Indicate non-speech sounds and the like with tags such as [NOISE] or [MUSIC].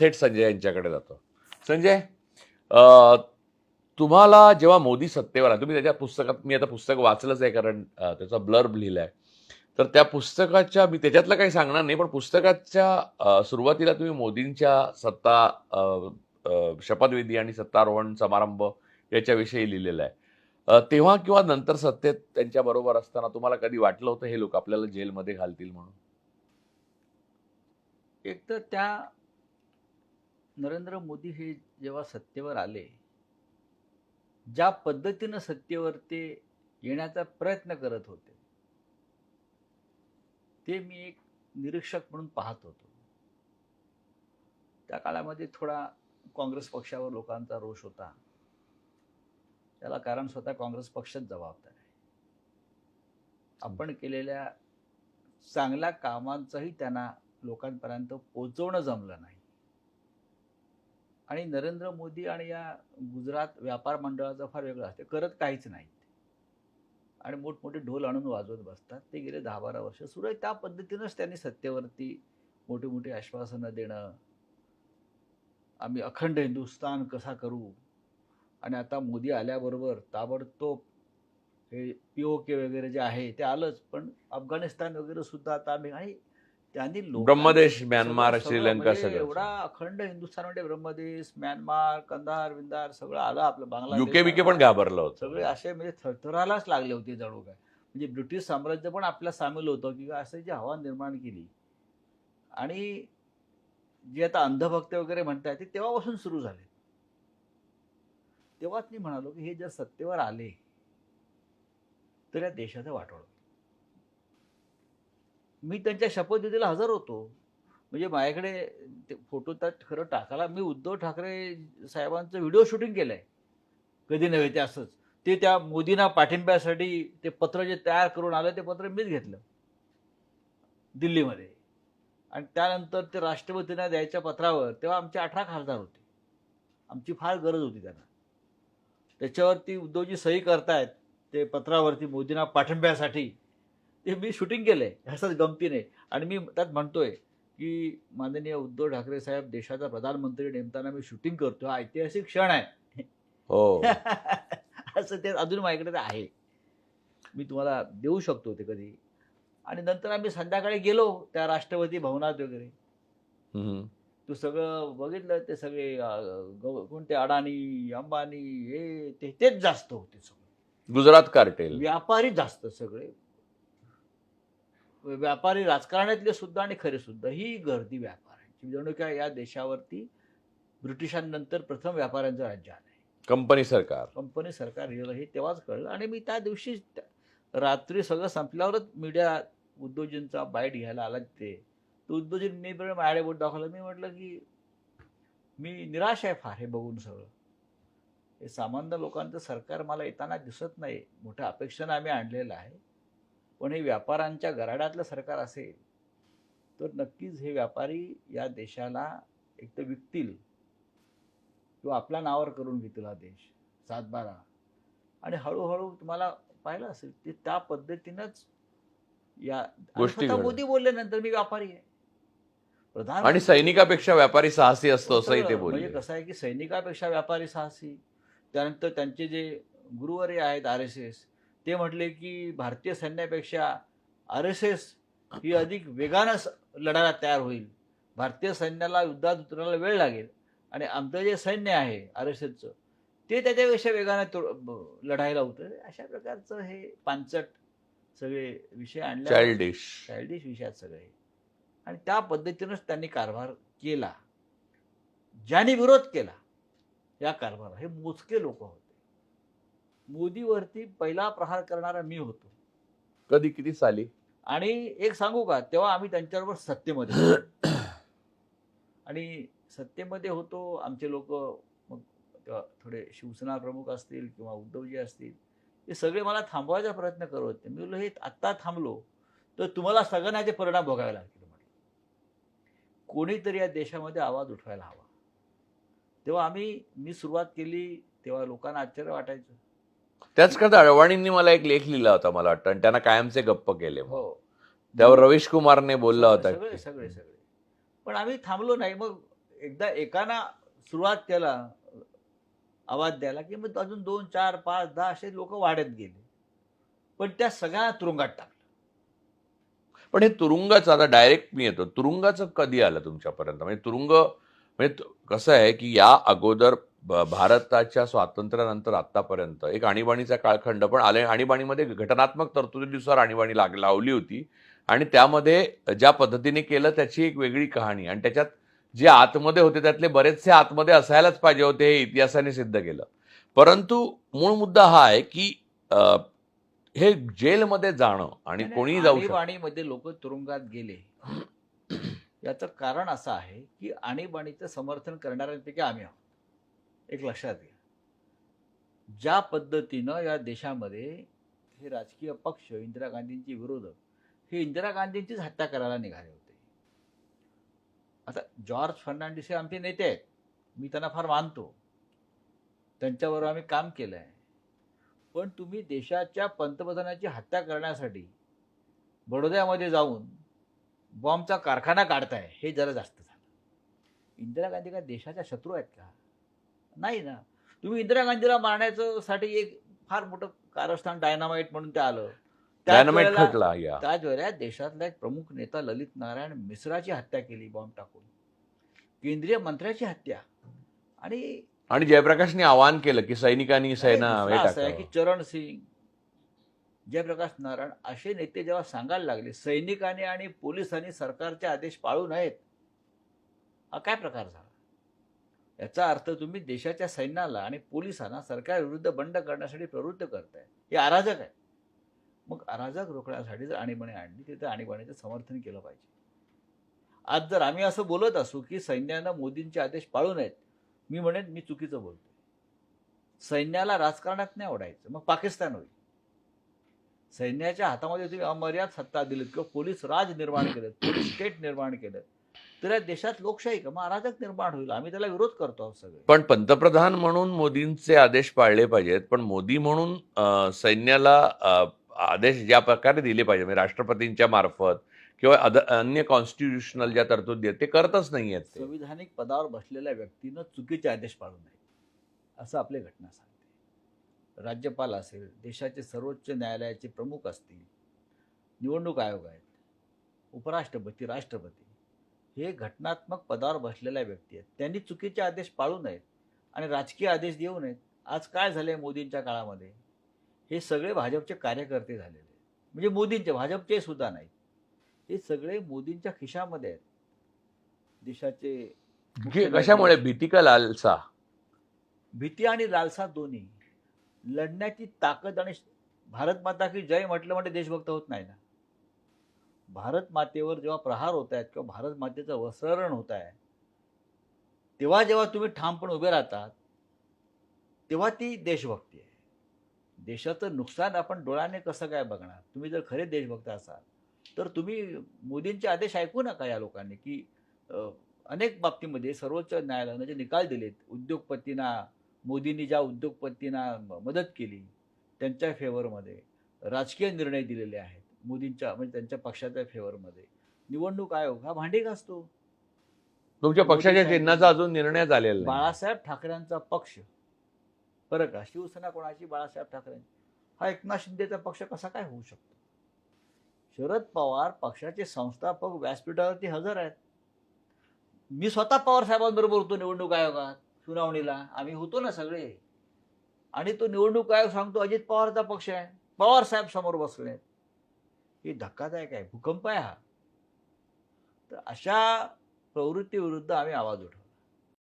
थेट संजय यांच्याकडे जातो. संजय तुम्हाला जेव्हा मोदी सत्तेवर आला तुम्ही त्याच्या पुस्तकात मी आता पुस्तक वाचलंच आहे कारण त्याचा ब्लर्ब लिहिलाय. तर त्या पुस्तकाच्या मी त्याच्यातलं काही सांगणार नाही पण पुस्तकाच्या सुरुवातीला तुम्ही मोदींच्या सत्ता शपथविधी आणि सत्तारोहण समारंभ याच्याविषयी लिहिलेलं आहे. तेव्हा किंवा नंतर सत्तेत त्यांच्या बरोबर असताना तुम्हाला कधी वाटलं होतं हे लोक आपल्याला जेलमध्ये घालतील म्हणून? एक तर त्या नरेंद्र मोदी हे जेव्हा सत्तेवर आले ज्या पद्धतीनं सत्तेवर ते येण्याचा प्रयत्न करत होते ते मी एक निरीक्षक म्हणून पाहत होतो. त्या काळामध्ये थोडा काँग्रेस पक्षावर लोकांचा रोष होता. त्याला कारण स्वतः काँग्रेस पक्षच जबाबदार आहे. आपण केलेल्या चांगल्या कामांचंही त्यांना लोकांपर्यंत पोचवणं जमलं नाही. आणि नरेंद्र मोदी आणि या गुजरात व्यापार मंडळाचं फार वेगळं असते. करत काहीच नाहीत आणि मोठमोठे ढोल आणून वाजवत बसतात. ते गेले दहा बारा वर्ष सुरू आहे. त्या पद्धतीनंच त्यांनी सत्तेवरती मोठी मोठी आश्वासनं देणं. आम्ही अखंड हिंदुस्थान कसा करू? आणि आता मोदी आल्याबरोबर ताबडतोब हे पी ओ के वगैरे जे आहे ते आलंच. पण अफगाणिस्तान वगैरे सुद्धा आता आम्ही आणि त्यांनी लोकांना- ब्रह्मदेश सगळं- म्यानमार सगळं श्रीलंका म्हणजे सगळं. एवढा अखंड हिंदुस्थानमध्ये ब्रह्मदेश म्यानमार कंदार विंदार सगळं आलं आपलं बांगलादेश. युके बिके पण घाबरलं होतं. सगळे असे म्हणजे थरथरालाच लागले होते जणू काय. म्हणजे ब्रिटिश साम्राज्य पण आपल्या सामील होतं की असं जी हवा निर्माण केली. आणि जे आता अंधभक्त वगैरे म्हणताय ते तेव्हापासून सुरू झाले. तेव्हाच मी म्हणालो की हे जर सत्तेवर आले तर या देशाचं वाटोळ. होईल. मी त्यांच्या शपथविधीला हजर होतो. म्हणजे माझ्याकडे ते फोटो त्यात खरं टाकायला मी उद्धव ठाकरे साहेबांचं व्हिडिओ शूटिंग केलं आहे कधी नव्हे ते असंच. ते त्या मोदींना पाठिंब्यासाठी ते पत्र जे तयार करून आलं ते पत्र मीच घेतलं. दिल्लीमध्ये. आणि त्यानंतर ते राष्ट्रपतींना द्यायच्या पत्रावर तेव्हा आमचे अठरा खासदार होते. आमची फार गरज होती त्यांना. त्याच्यावरती उद्धवजी सही करतायत ते पत्रावरती मोदींना पाठिंब्यासाठी. ते मी शूटिंग केलंय असंच गमतीने. आणि मी त्यात म्हणतोय की माननीय उद्धव ठाकरे साहेब देशाचा प्रधानमंत्री नेमताना मी शूटिंग करतो हा ऐतिहासिक क्षण आहे. हो. [LAUGHS] असं ते अजून माझ्याकडे आहे. मी तुम्हाला देऊ शकतो ते कधी. आणि नंतर आम्ही संध्याकाळी गेलो त्या राष्ट्रपती भवनात वगैरे. तू सगळं बघितलं ते सगळे कोणते अडाणी अंबानी हे ते तेच जास्त होते सगळे. गुजरात कार्टेल व्यापारी जास्त सगळे. व्यापारी राजकारणातले सुद्धा आणि खरे सुद्धा ही गर्दी व्यापाऱ्यांची जणू काय या देशावरती ब्रिटिशांनंतर प्रथम व्यापाऱ्यांचं राज्य आलंय. कंपनी सरकार. कंपनी सरकार हे तेव्हाच कळलं. आणि मी त्या दिवशी रात्री सगळं संपल्यावरच मीडिया उद्योजींचा बाईट घ्यायला आला ते तर उद्योजी मी बरं माझ्याकडे बोट दाखवलं. मी म्हटलं की मी निराश आहे फार हे बघून सगळं. हे सामान्य लोकांचं सरकार मला येताना दिसत नाही. मोठ्या अपेक्षेनं आम्ही आणलेलं आहे. पण हे व्यापाऱ्यांच्या गराड्यातलं सरकार असेल तर नक्कीच हे व्यापारी या देशाला एक तर विकतील किंवा आपल्या नावावर करून घेतील हा देश सातबारा आणि हळूहळू तुम्हाला पाहिलं असेल ते त्या पद्धतीनंच या गोष्टी. मोदी बोलल्यानंतर मी व्यापारी आहे प्रधान आणि सैनिकापेक्षा व्यापारी साहसी असतो असंही ते. बोलले म्हणजे कसं आहे की सैनिकापेक्षा व्यापारी साहसी त्यानंतर त्यांचे जे गुरुवारी आहेत आर एस एस ते म्हटले की भारतीय सैन्यापेक्षा आर एस एस ही अधिक वेगानं लढायला तयार होईल. भारतीय सैन्याला युद्धात उतरायला वेळ लागेल. आणि आमचं जे सैन्य आहे आर एस एसचं ते त्याच्यापेक्षा वेगानं लढायला होतं अशा प्रकारचं हे पांचट सगळे विषय आणले चाइल्डिश चायल्डिश विषयात सगळे आणि त्या पद्धतीनंच त्यांनी कारभार केला. ज्यांनी विरोध केला या कारभार हे मोजके लोक होते. मोदीवरती पहिला प्रहार करणारा मी होतो. कधी किती साली? आणि एक सांगू का तेव्हा आम्ही त्यांच्याबरोबर सत्तेमध्ये. [COUGHS] आणि सत्तेमध्ये होतो आमचे लोक मग थोडे शिवसेना प्रमुख असतील किंवा उद्धवजी असतील हे सगळे मला थांबवायचा प्रयत्न करत होते. मी बोललो हे आत्ता थांबलो तर तुम्हाला सगळ्यांना याचे परिणाम भोगावे लागतील. म्हटलं कोणीतरी या देशामध्ये आवाज उठवायला हवा. तेव्हा आम्ही मी सुरुवात केली तेव्हा लोकांना आश्चर्य वाटायचं. त्याच करता अडवाणींनी मला एक लेख लिहिला होता मला वाटतं आणि त्यांना कायमचे गप्प केले. हो. त्यावर रवीश कुमारने बोलला होता सगळे सगळे सगळे. पण आम्ही थांबलो नाही. मग एकदा एकाना सुरुवात केला आवाज द्यायला की मग अजून दोन चार पाच दहा असे लोक वाढत गेले. पण त्या सगळ्या तुरुंगात टाकलं. पण हे तुरुंगाचं आता डायरेक्ट मी येतो तुरुंगाचं कधी आलं तुमच्यापर्यंत? म्हणजे तुरुंग म्हणजे कसं आहे की या अगोदर भारताच्या स्वातंत्र्यानंतर आतापर्यंत एक आणीबाणीचा काळखंड पण आले आणीबाणीमध्ये घटनात्मक तरतुदीनुसार आणीबाणी लाग लावली होती. आणि त्यामध्ये ज्या पद्धतीने केलं त्याची एक वेगळी कहाणी. आणि त्याच्यात जे आतमध्ये होते त्यातले बरेचसे आतमध्ये असायलाच पाहिजे होते हे इतिहासाने सिद्ध केलं. परंतु मूळ मुद्दा हा आहे की हे जेलमध्ये जाणं आणि कोणीही जाऊ आणीबाणीमध्ये लोक तुरुंगात गेले. याचं कारण असं आहे की आणीबाणीचं समर्थन करणाऱ्यांपैकी आम्ही आहोत. एक लक्षात घ्या. ज्या पद्धतीनं या देशामध्ये हे राजकीय पक्ष इंदिरा गांधींची विरोधक हे इंदिरा गांधींचीच हत्या करायला निघाले होते. आता जॉर्ज फर्नांडिस हे आमचे नेते आहेत. मी त्यांना फार मानतो. त्यांच्याबरोबर आम्ही काम केलं आहे. पण तुम्ही देशाच्या पंतप्रधानाची हत्या करण्यासाठी बडोद्यामध्ये जाऊन बॉम्बचा कारखाना काढताय हे जरा जास्त झालं. इंदिरा गांधी का देशाच्या शत्रू आहेत का? नाही ना. तुम्ही इंदिरा गांधीला मारण्याचं साठी एक फार मोठं कारस्थान डायनामाइट म्हणून ते आलं. त्याच डायनामाइट वेळेला- खटला या. त्याच वेळेला देशातला एक प्रमुख नेता ललित नारायण मिश्राची हत्या केली बॉम्ब टाकून. केंद्रीय मंत्र्याची हत्या. आणि आणि जयप्रकाशने आवाहन केलं की सैनिकांनी सेना हे दुसरं असं आहे की टाकावं. चरण सिंग जयप्रकाश नारायण असे नेते जेव्हा सांगायला लागले सैनिकांनी आणि पोलिसांनी सरकारचे आदेश पाळू नयेत हा काय प्रकार झाला? याचा अर्थ तुम्ही देशाच्या सैन्याला आणि पोलिसांना सरकारविरुद्ध बंड करण्यासाठी प्रवृत्त करताय. हे अराजक आहे. मग अराजक रोखण्यासाठी जर आणीबाणी आणली तिथे आणीबाणीचं समर्थन केलं पाहिजे. आज जर आम्ही असं बोलत असू की सैन्यानं मोदींचे आदेश पाळू नयेत मी म्हणेन मी चुकीचं बोलतो सैन्याला राजकारणात नाही आवडायचं मग पाकिस्तान होईल. सैन्याच्या हातामध्ये तुम्ही अमर्याद सत्ता दिलीत किंवा पोलीस राज निर्माण केलं पोलीस स्टेट निर्माण केलं तर या देशात लोकशाही का? मग अराजक निर्माण होईल. आम्ही त्याला विरोध करतो आहोत सगळे. पण पंतप्रधान म्हणून मोदींचे आदेश पाळले पाहिजेत. पण मोदी म्हणून सैन्याला आदेश ज्या प्रकारे दिले पाहिजे म्हणजे राष्ट्रपतींच्या मार्फत किंवा अन्य कॉन्स्टिट्युशनल ज्या तरतुदी आहेत ते करतच नाही आहेत संविधानिक पदावर बसलेल्या व्यक्तीनं चुकीचे आदेश पाळू नये. असं आपली घटना सांगते. राज्यपाल असेल देशाचे सर्वोच्च न्यायालयाचे प्रमुख असतील निवडणूक आयोग आहेत उपराष्ट्रपती राष्ट्रपती हे घटनात्मक पदावर बसलेल्या व्यक्ती आहेत. त्यांनी चुकीचे आदेश पाळू नयेत आणि राजकीय आदेश देऊ नयेत. आज काय झाले मोदींच्या काळामध्ये? हे सगळे भाजपचे कार्यकर्ते झालेले आहेत. म्हणजे मोदींचे भाजपचे सुद्धा नाही हे सगळे मोदींच्या खिशामध्ये आहेत. देशाचे कशामुळे? भीती का लालसा? भीती आणि लालसा दोन्ही. लढण्याची ताकद आणि भारत माता की जय म्हटलं म्हणजे देशभक्त होत नाही ना. भारत मातेवर जेव्हा प्रहार होत आहेत किंवा भारत मातेचं वसरण होत आहे तेव्हा जेव्हा तुम्ही ठामपणे उभे राहतात तेव्हा ती देशभक्ती आहे. देशाचं नुकसान आपण डोळ्याने कसं काय बघणार? तुम्ही जर खरे देशभक्त असाल तर तुम्ही मोदींचे आदेश ऐकू नका या लोकांनी की अनेक बाबतीमध्ये सर्वोच्च न्यायालयानं जे निकाल दिलेत उद्योगपतींना मोदींनी ज्या उद्योगपतींना मदत केली त्यांच्या फेवरमध्ये राजकीय निर्णय दिलेले आहेत. मोदींच्या म्हणजे त्यांच्या पक्षाच्या फेवरमध्ये निवडणूक आयोग हा भांडी घासतो. तुमच्या पक्षाच्या चिन्हाचा अजून निर्णय झालेला बाळासाहेब ठाकरेंचा पक्ष. बरं का? शिवसेना कोणाची? बाळासाहेब ठाकरेंची हा एकनाथ शिंदेचा पक्ष कसा काय होऊ शकतो? शरद पवार पक्षाचे संस्थापक व्यासपीठावरती हजर आहेत. मी स्वतः पवार साहेबांबरोबर होतो निवडणूक आयोगात सुनावणीला. आम्ही होतो ना सगळे. आणि तो निवडणूक आयोग सांगतो अजित पवारचा पक्ष आहे. पवार साहेब समोर बसले आहेत ही धक्कादायक आहे. भूकंप आहे हा. तर अशा प्रवृत्तीविरुद्ध आम्ही आवाज उठवतो.